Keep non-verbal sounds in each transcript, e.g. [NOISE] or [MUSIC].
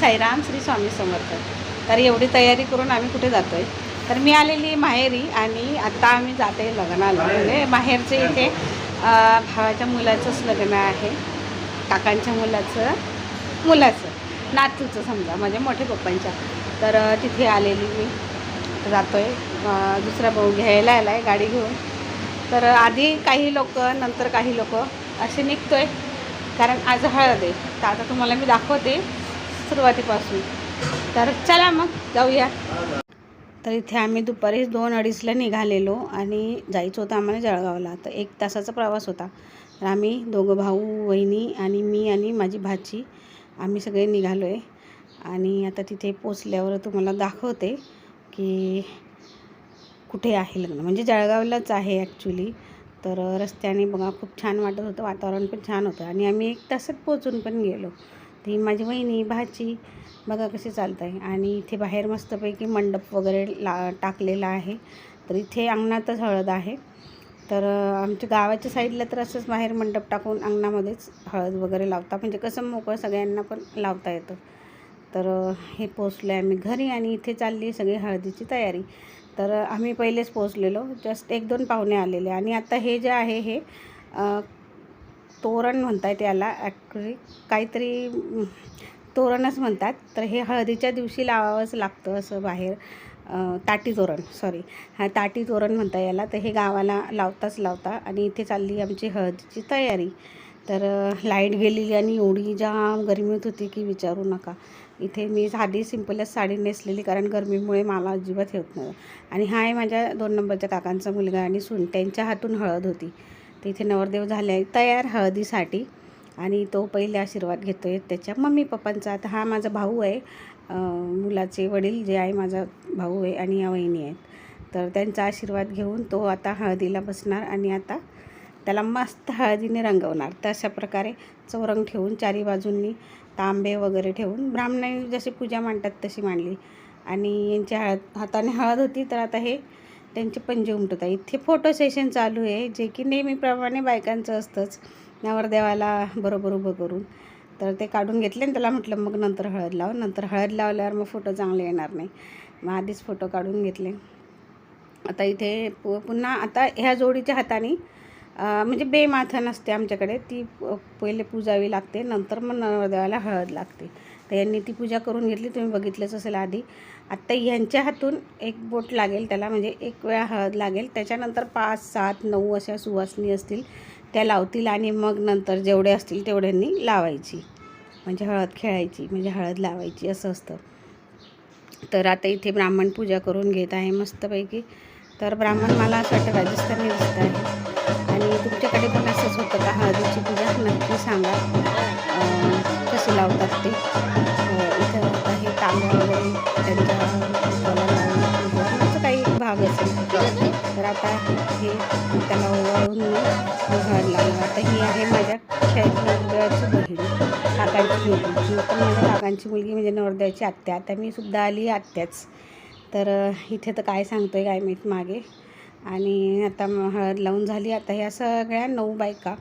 साईराम श्री स्वामी समर्थ. तर एवढी तयारी करून आम्ही कुठे जातो आहे तर मी आलेली माहेरी आणि आत्ता आम्ही जाते लग्नाला. म्हणजे माहेरचे इथे भावाच्या मुलाचंच लग्न आहे. काकांच्या मुलाचं मुलाचं नातूचं समजा म्हणजे मोठे पप्पांच्या. तर तिथे आलेली मी. जातो आहे दुसरा भाऊ घ्यायला आला आहे गाडी घेऊन. तर आधी काही लोक नंतर काही लोक असे निघतो आहे कारण आज हळद आहे. तर आता तुम्हाला मी दाखवते. सुरुवातीपासून. तर चला मग जाऊया. तर इथे आम्ही दुपारी दोन अडीचला निघालेलो आणि जायचं होतं आम्हाला जळगावला. तर एक तासाचा प्रवास होता. तर आम्ही दोघं भाऊ वहिनी आणि मी आणि माझी भाची आम्ही सगळे निघालो आहे आणि आता तिथे पोचल्यावर तुम्हाला दाखवते की कुठे आहे लग्न. म्हणजे जळगावलाच आहे ॲक्च्युली तर रस्त्याने बघा खूप छान वाटत होतं. वातावरण पण छान होतं. आणि आम्ही एक तासात पोचून पण गेलो. ही माझी वहिनी भाची बघा कशी चालत आहे आणि इथे बाहेर मस्तपैकी मंडप वगैरे ला टाकलेला आहे. तर इथे अंगणातच हळद आहे. तर आमच्या गावाच्या साईडला तर असंच बाहेर मंडप टाकून अंगणामध्येच हळद वगैरे लावता. म्हणजे कसं मोकळं सगळ्यांना पण लावता येतं. तर हे पोचलो आहे आम्ही घरी आणि इथे चालली सगळी हळदीची तयारी. तर आम्ही पहिलेच पोचलेलो जस्ट एक दोन पाहुणे आलेले. आणि आता हे जे आहे हे तोरण म्हणतात याला ॲक्च्युली काहीतरी तोरणच म्हणतात. तर हे हळदीच्या दिवशी लावावंच लागतं असं बाहेर. ताटी तोरण सॉरी हा ताटी तोरण म्हणता याला. तर हे गावाला लावताच लावता आणि इथे चालली आमची हळदीची तयारी. तर लाइट गेलेली आणि एवढी जाम गरमी होत होती की विचारू नका. इथे मी साधी सिंपलच साडी नेसलेली कारण गरमीमुळे मला अजिबात होत नव्हतं. आणि हा आहे माझ्या दोन नंबरच्या काकांचा मुलगा आणि सुन त्यांच्या हातून हळद होती. तर इथे नवरदेव झाले आहे तयार हळदीसाठी. आणि तो पहिले आशीर्वाद घेतो आहे त्याच्या मम्मी पप्पांचा. आता हा माझा भाऊ आहे. मुलाचे वडील जे आहे माझा भाऊ आहे आणि या वहिनी आहेत. तर त्यांचा आशीर्वाद घेऊन तो आता हळदीला बसणार आणि आता त्याला मस्त हळदीने रंगवणार. तर अशा प्रकारे चौरंग ठेवून चारी बाजूंनी तांबे वगैरे ठेवून ब्राह्मणांनी जशी पूजा मांडतात तशी मांडली. आणि यांच्या हळद हाताने हळद होती तर आता हे त्यांचे पंजे उमटत आहे इथे फोटो सेशन चालू आहे जे की नेहमीप्रमाणे बायकांचं असतंच. नवरदेवाला बरोबर उभं करून. तर ते काढून घेतले आणि त्याला म्हटलं मग नंतर हळद लाव. नंतर हळद लावल्यावर मग फोटो चांगले येणार नाही. मग आधीच फोटो काढून घेतले. आता इथे पु पुन्हा आता ह्या जोडीच्या हाताने म्हणजे बेमाथा असते आमच्याकडे. ती प- पहिले पूजावी लागते नंतर मग नवरदेवाला हळद लागते. तर यांनी ती पूजा करून घेतली. तुम्ही बघितलंच असेल आधी. आत्ता ह्यांच्या हातून एक बोट लागेल त्याला म्हणजे एक वेळा हळद लागेल. त्याच्यानंतर पाच सात नऊ अशा सुवासनी असतील त्या लावतील आणि मग नंतर जेवढे असतील तेवढ्यांनी लावायची. म्हणजे हळद खेळायची म्हणजे हळद लावायची असं असतं. तर आता इथे ब्राह्मण पूजा करून घेत आहे मस्तपैकी. तर ब्राह्मण मला असं वाटतं राजस्थानी दिसत आहे. आणि तुमच्याकडे पण असंच होतं का हळदीची पूजा नक्की सांगा. कशी लावतात ते? आता हे त्याला ओवाळून मी घर लावलं. आता ही आहे माझ्या नवरदेवाची बहीण काकांची मुलगी. ही पण माझ्या काकांची मुलगी म्हणजे नवरदेवाची आत्या. आता मी सुद्धा आली आत्याच. तर इथे तर काय सांगतोय काय माहीत मागे. आणि आता मग हळद लावून झाली. आता ह्या सगळ्या नऊ बायका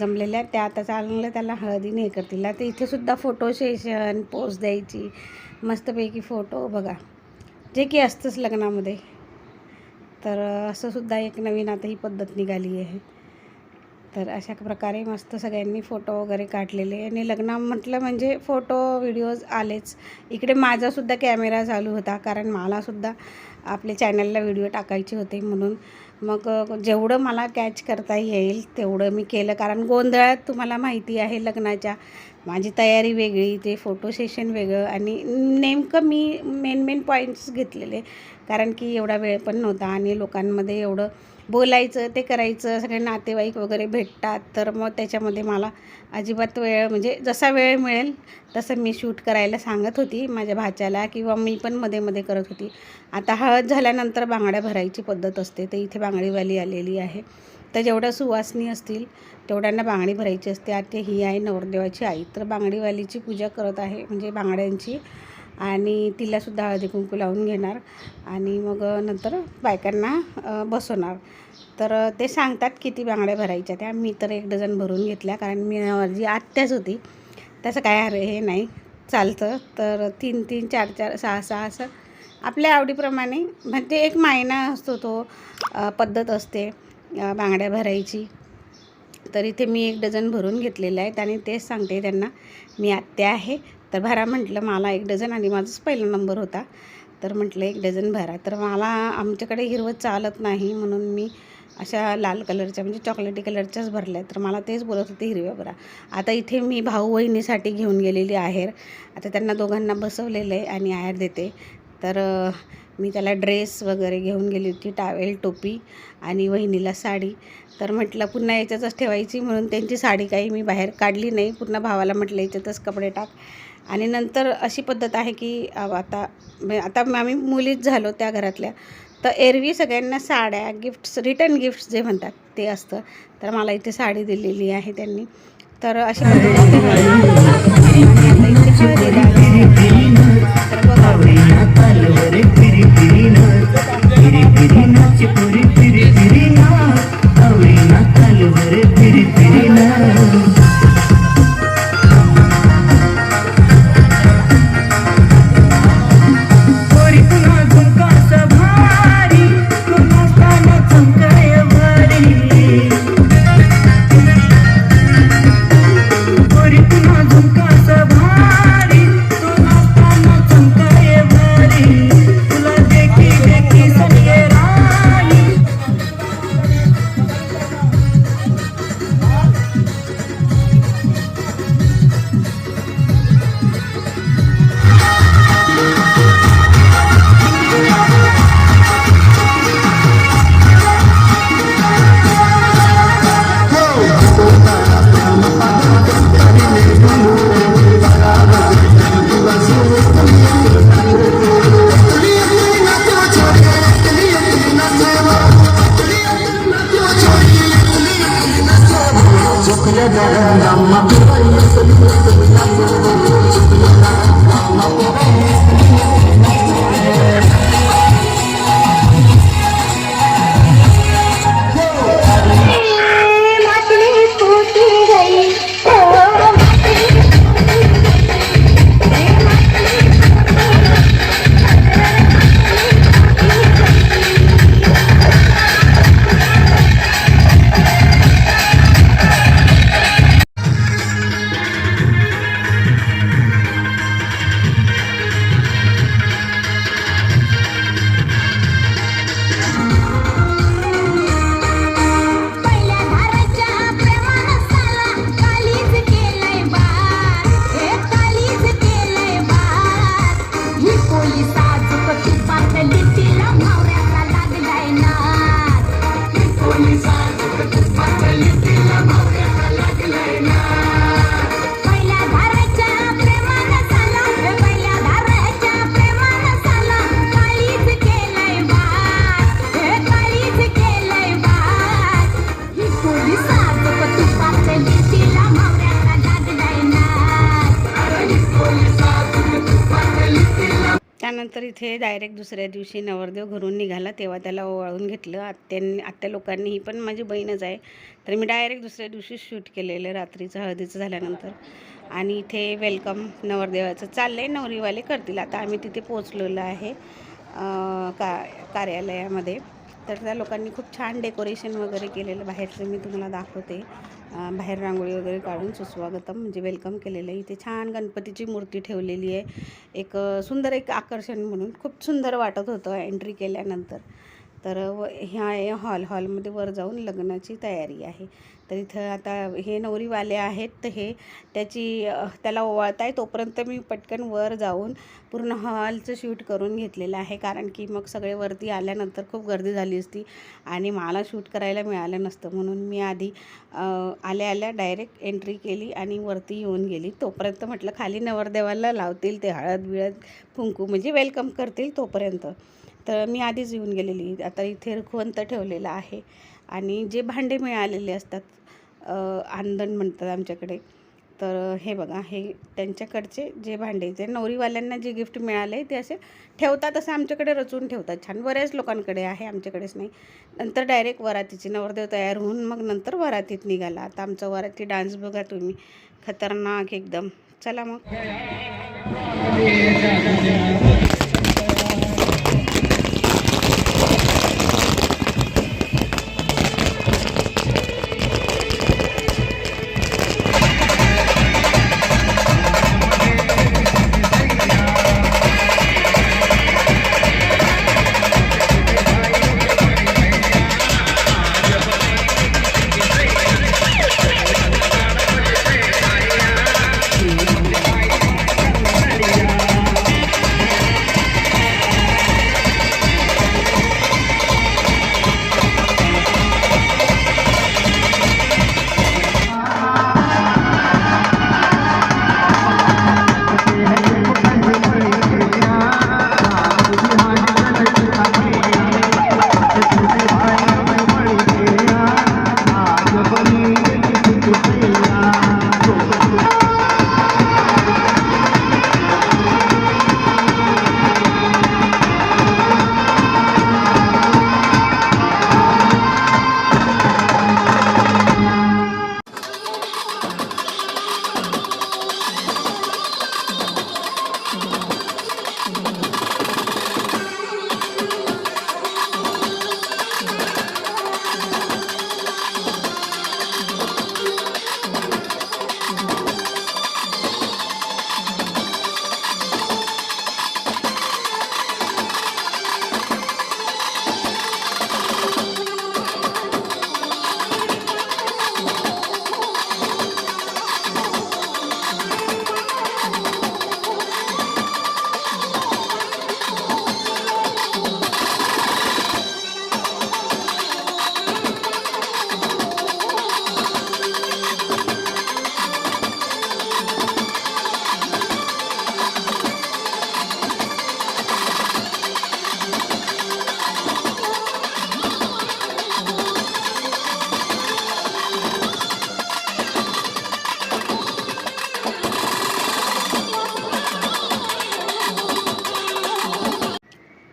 जमलेल्या त्या आता चांगलं त्याला हळदीने हे करतील. आता इथेसुद्धा फोटो सेशन पोस्ट द्यायची. मस्तपैकी फोटो बघा. जे की असतंच लग्नामध्ये. तर असंसुद्धा एक नवीन आता ही पद्धत निघाली आहे. तर अशा प्रकारे मस्त सगळ्यांनी फोटो वगैरे काढलेले आणि लग्न म्हटलं म्हणजे फोटो व्हिडिओज आलेच. इकडे माझासुद्धा कॅमेरा चालू होता कारण मलासुद्धा आपल्या चॅनलला व्हिडिओ टाकायचे होते म्हणून. मग जेवढं मला कॅच करता येईल तेवढं मी केलं कारण गोंधळात तुम्हाला माहिती आहे लग्नाच्या. माझी तयारी वेगळी ते फोटो सेशन वेगळं आणि नेमकं मी मेन मेन पॉईंट्स घेतलेले. कारण की एवढा वेळ पण नव्हता आणि लोकांमध्ये एवढं बोलायचं ते करायचं सगळे नातेवाईक वगैरे भेटतात तर मग त्याच्यामध्ये मला अजिबात वेळ म्हणजे जसा वेळ मिळेल तसं मी शूट करायला सांगत होती माझ्या भाच्याला किंवा मी पण मध्ये मध्ये करत होती. आता हळद झाल्यानंतर बांगड्या भरायची पद्धत असते तर इथे बांगडीवाली आलेली आहे. तर जेवढ्या सुवासनी असतील तेवढ्यांना बांगडी भरायची असते. आता ही आहे नवरदेवाची आई. तर बांगडीवालीची पूजा करत आहे म्हणजे बांगड्यांची. आणि तिलासुद्धा हळदी कुंकू लावून घेणार. आणि मग नंतर बायकांना बसवणार. तर ते सांगतात किती बांगड्या भरायच्या त्या. मी तर एक डझन भरून घेतल्या. कारण मी जी आत्याच होती. त्याचं काय अरे हे नाही. चालतं. तर तीन तीन चार चार सहा सहा असं. आपल्या आवडीप्रमाणे. म्हणजे एक मायना असतो तो पद्धत असते. बांगड्या भरायची. तर इथे मी एक डझन भरून घेतलेले आहेत आणि तेच सांगते त्यांना मी आत्या आहे. तर भरा म्हटलं मला एक डझन. आणि माझाच पहिला नंबर होता. तर म्हटलं एक डझन भरा. तर मला आमच्याकडे हिरवं चालत नाही म्हणून मी अशा लाल कलरच्या म्हणजे चॉकलेटी कलरच्याच भरल्या तर मला तेच बोलत होते हिरव्या भरा. आता इथे मी भाऊ वहिनीसाठी घेऊन गेलेली आहेर. आता त्यांना दोघांना बसवलेलं आहे आणि आहेर देते. तर मी त्याला ड्रेस वगैरे घेऊन गेली होती टावेल टोपी आणि वहिनीला साडी. तर म्हटलं पुन्हा याच्यातच ठेवायची. म्हणून त्यांची साडी काही मी बाहेर काढली नाही. पुन्हा भावाला म्हटलं याच्यातच कपडे टाक. आणि नंतर अशी पद्धत आहे की आता आता आम्ही मुलीच झालो त्या घरातल्या. तर एरवी सगळ्यांना साड्या गिफ्ट्स रिटर्न गिफ्ट्स जे म्हणतात ते असतं. तर मला इथे साडी दिलेली आहे त्यांनी. तर अशी पद्धत [LAUGHS] पहिल्या त्यानंतर इथे डायरेक्ट दुसऱ्या दिवशी नवरदेव घरून निघाला तेव्हा त्याला ओवाळून घेतलं. आत्यांनी आत्या लोकांनी ही पण माझी बहीणच आहे. तर मी डायरेक्ट दुसऱ्या दिवशी शूट केलेलं रात्रीचं हळदीचं झाल्यानंतर. आणि इथे वेलकम नवरदेवाचं. चाललं आहे नवरीवाले करतील. आता आम्ही तिथे पोचलेलो आहे का कार्यालयामध्ये. तर त्या लोकांनी खूप छान डेकोरेशन वगैरे केलेलं. बाहेरचं मी तुम्हाला दाखवते. बाहेर रांगोळी वगैरे काढून सुस्वागतम म्हणजे वेलकम केलेलं आहे. इथे छान गणपतीची मूर्ती ठेवलेली आहे. एक सुंदर एक आकर्षण म्हणून खूप सुंदर वाटत होतं एंट्री केल्यानंतर. तर व ह्या हॉल हॉलमध्ये वर जाऊन लग्नाची तयारी आहे. तर इथं आता हे नवरीवाले आहेत तर हे त्याची त्याला ओवाळताय तोपर्यंत मी पटकन वर जाऊन पूर्ण हॉलचं शूट करून घेतलेलं आहे. कारण की मग सगळे वरती आल्यानंतर खूप गर्दी झाली असती आणि मला शूट करायला मिळालं नसतं. म्हणून मी आधी अ, आल्या आल्या डायरेक्ट एंट्री केली आणि वरती येऊन गेली. तोपर्यंत म्हटलं खाली नवरदेवाला लावतील ते हळद बिळद कुंकू म्हणजे वेलकम करतील तोपर्यंत. तर मी आधीच येऊन गेलेली. आता इथे रुखवंत ठेवलेलं आहे. आणि जे भांडे मिळालेले असतात आंदण म्हणतात आमच्याकडे. तर हे बघा हे त्यांच्याकडचे जे भांडे ते नवरीवाल्यांना जे गिफ्ट मिळाले ते असे ठेवतात असं आमच्याकडे रचून ठेवतात. छान बऱ्याच लोकांकडे आहे आमच्याकडेच नाही. नंतर डायरेक्ट वरातीची नवरदेव तयार होऊन मग नंतर वरातीत निघाला. आता आमचा वराती डान्स बघा तुम्ही. खतरनाक एकदम. चला मग.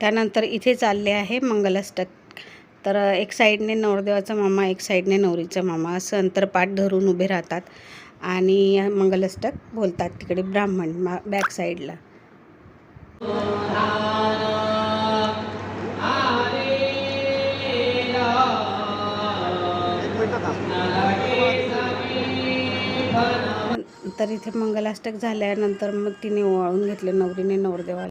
त्यानंतर इथे चालले आहे मंगलाष्टक तर एक साईडने नवरदेवाचा मामा एक साईडने नवरीचा मामा असं अंतरपाठ धरून उभे राहतात आणि मंगलाष्टक बोलतात तिकडे ब्राह्मण मा बॅक साईडला. तर इथे मंगलाष्टक झाल्यानंतर मग तिने ओवाळून घेतले नवरीने नवरदेवाला.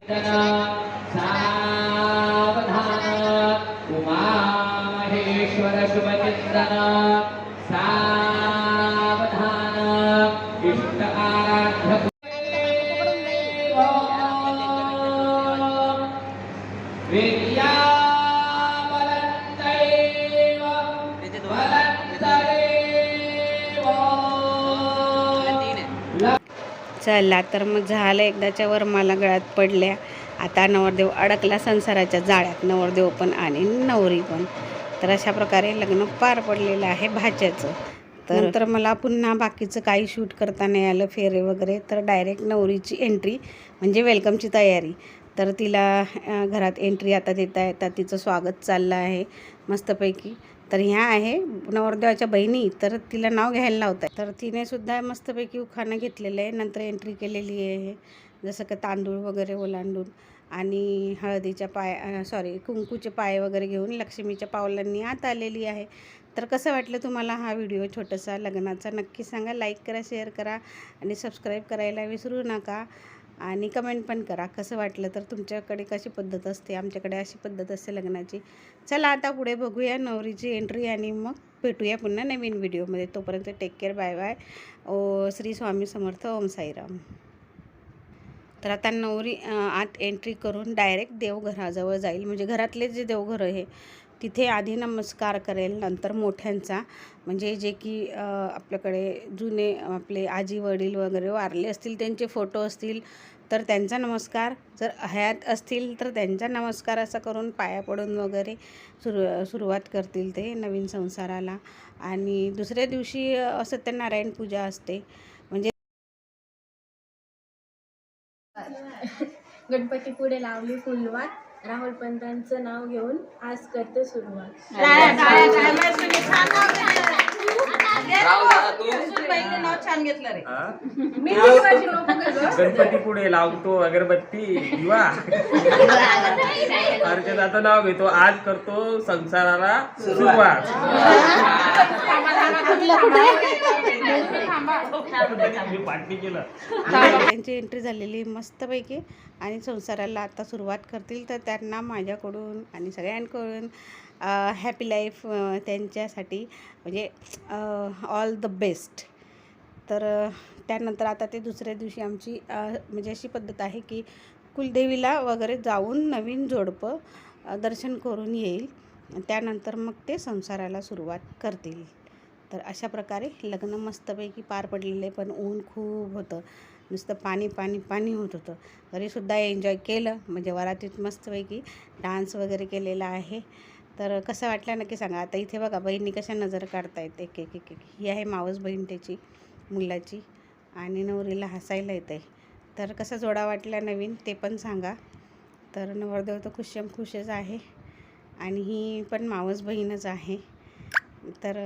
चला तर मग झालं एकदाच्या वर मला गळ्यात पडल्या. आता नवरदेव अडकला संसाराच्या जाळ्यात. नवरदेव पण आणि नवरी पण. तर अशा प्रकारे लग्न पार पडलेलं आहे भाच्याचं. तर नंतर मला पुन्हा बाकीचं काही शूट करता नाही आलं फेरे वगैरे. तर डायरेक्ट नवरीची एंट्री म्हणजे वेलकमची तयारी. तर तिला घरात एंट्री आता देता येतात तिचं स्वागत चाललं आहे मस्तपैकी. तर ह्या आहे नवरदेवाच्या बहिणी तर तिला नाव घ्यायला लावत तर तिने सुद्धा मस्तपैकी उखाणं घेतलेलं आहे नंतर एंट्री केलेली आहे जसं का तांदूळ वगैरे ओलांडून आणि हळदीच्या पाय सॉरी कुंकूचे पाय वगैरे घेऊन लक्ष्मीच्या पावलांनी आत आलेली आहे. तर कसं वाटलं तुम्हाला हा व्हिडिओ छोटासा लग्नाचा? नक्की सांगा लाईक करा शेअर करा आणि सबस्क्राईब करायला विसरू नका. आणि कमेंट पण करा. कसं वाटलं तर तुमच्याकडे कशी पद्धत असते? आमच्याकडे अशी पद्धत असते लग्नाची. चला आता पुढे बघूया नवरीची एंट्री आणि मग भेटूया पुन्हा नवीन व्हिडिओमध्ये तोपर्यंत टेक केअर बाय बाय ओ श्री स्वामी समर्थ ओम साईराम. तर आता नवरी आत एंट्री करून डायरेक्ट देवघराजवळ जाईल. म्हणजे घरातले जे देवघर आहे तिथे आधी नमस्कार करेल नंतर मोठ्यांचा. म्हणजे जे की आपल्याकडे जुने आपले आजी वडील वगैरे वारले असतील त्यांचे फोटो असतील तर त्यांचा नमस्कार. जर हयात असतील तर त्यांचा नमस्कार असा करून पाया पडून वगैरे सुरू सुरुवात करतील ते नवीन संसाराला. आणि दुसऱ्या दिवशी सत्यनारायण पूजा असते. म्हणजे गणपती पुढे लावली फुलवात. राहुल पंतांचं नाव घेऊन आज करते सुरुवात. राव दादा तू? नाव छान घेतलं रे. हा? गणपती पुढे लावतो अगरबत्ती दिवा. अर्चनाचं नाव घेतो. आज करतो संसाराला सुरुवात. पार्टी केलं. त्यांची एंट्री झालेली मस्तपैकी आणि संसाराला आता सुरुवात करतील तर त्यांना माझ्याकडून आणि सगळ्यांकडून हॅपी लाईफ त्यांच्यासाठी म्हणजे ऑल द बेस्ट तर त्यानंतर आता ते दुसऱ्या दिवशी आमची म्हणजे अशी पद्धत आहे की कुलदेवीला वगैरे जाऊन नवीन जोडपं दर्शन करून येईल. त्यानंतर मग ते संसाराला सुरुवात करतील. तर अशा प्रकारे लग्न मस्तपैकी पार पडलेले पण ऊन खूप होतं. नुसतं पाणी पाणी पाणी होत होतं. तरीसुद्धा एन्जॉय केलं. म्हणजे वरातीत मस्तपैकी डान्स वगैरे केलेला आहे. तर कसं वाटलं नक्की सांगा. आता इथे बघा बहिणी कशा नजर काढतायत एक एक एक एक. ही आहे मावस बहीण त्याची मुलाची. आणि नवरीला हसायला येतं आहे तर कसा जोडा वाटला नवीन ते पण सांगा. तर नवरदेव तर खुशम खुशच आहे. आणि ही पण मावस बहीणच आहे. तर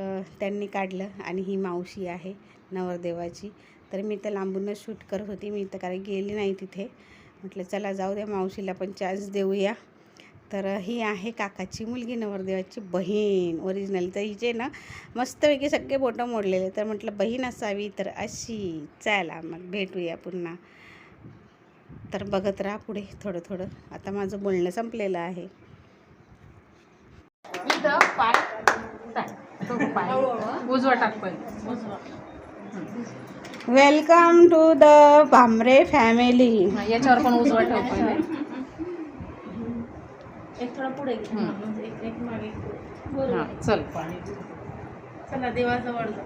त्यांनी काढलं आणि ही मावशी आहे नवरदेवाची. तर मी तर लांबूनच शूट करत होती. मी तर काही गेली नाही तिथे. म्हटलं चला जाऊ द्या मावशीला पण चान्स देऊया. तर ही आहे काकाची मुलगी नवरदेवाची बहीण. ओरिजिनल तर हिचे ना मस्तपैकी सगळे बोटं मोडलेले. तर म्हटलं बहीण असावी तर अशी. चला मग भेटूया पुन्हा. तर बघत राहा पुढे थोडं थोडं. आता माझं बोलणं संपलेलं आहे. उजवा टाक पहिले. Welcome to the Bhamre family हा, याच्यावर पण उजवा ठेव पहिले. एक थोडा पुढे. म्हणजे एक मागे चल. चला देवाजवळ जा.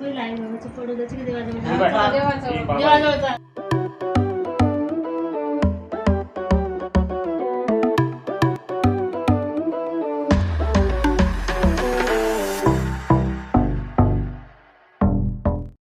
देवाजवळ. देवाजवळ. देवाजवळ जा.